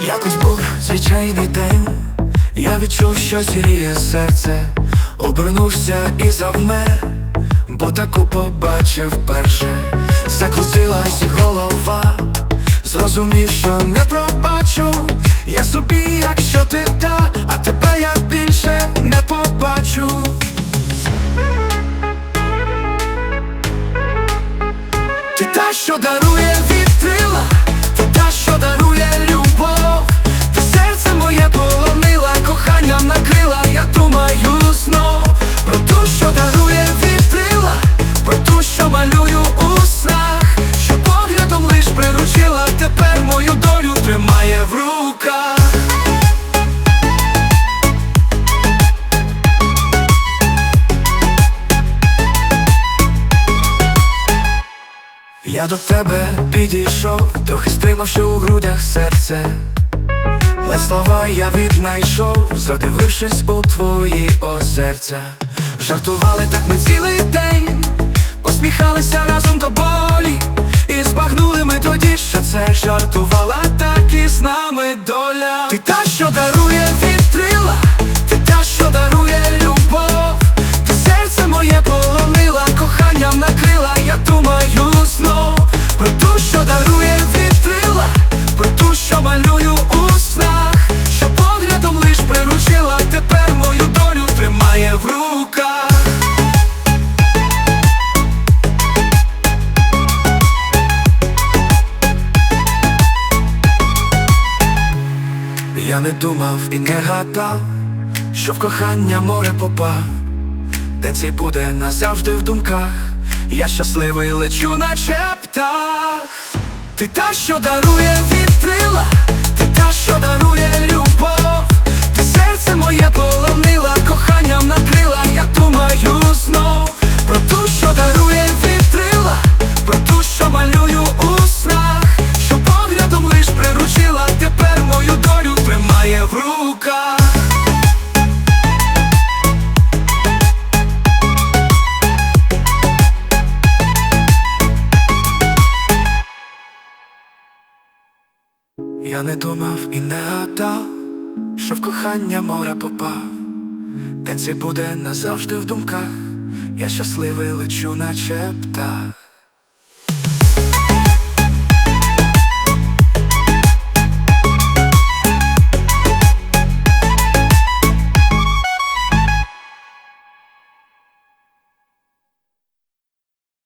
Якось був звичайний день, я відчув, що зіріє серце, обернувся і завмер, бо таку побачив перше, закрутилась голова, зрозумів, що не пробачу, я собі, якщо ти та, а тебе я більше не побачу. Ти та, що дарує Я до тебе підійшов, трохи стримавши у грудях серце. Не слова я віднайшов, задивившись у твої серця. Жартували так ми цілий день, Не думав і не гадав, що в кохання море попав, де цей буде назавжди в думках. Я щасливий лечу, наче птах. Ти та, що дарує вітрила, Я не думав і не гадав, що в кохання море попав, де це буде назавжди в думках, я щасливий лечу, наче птах.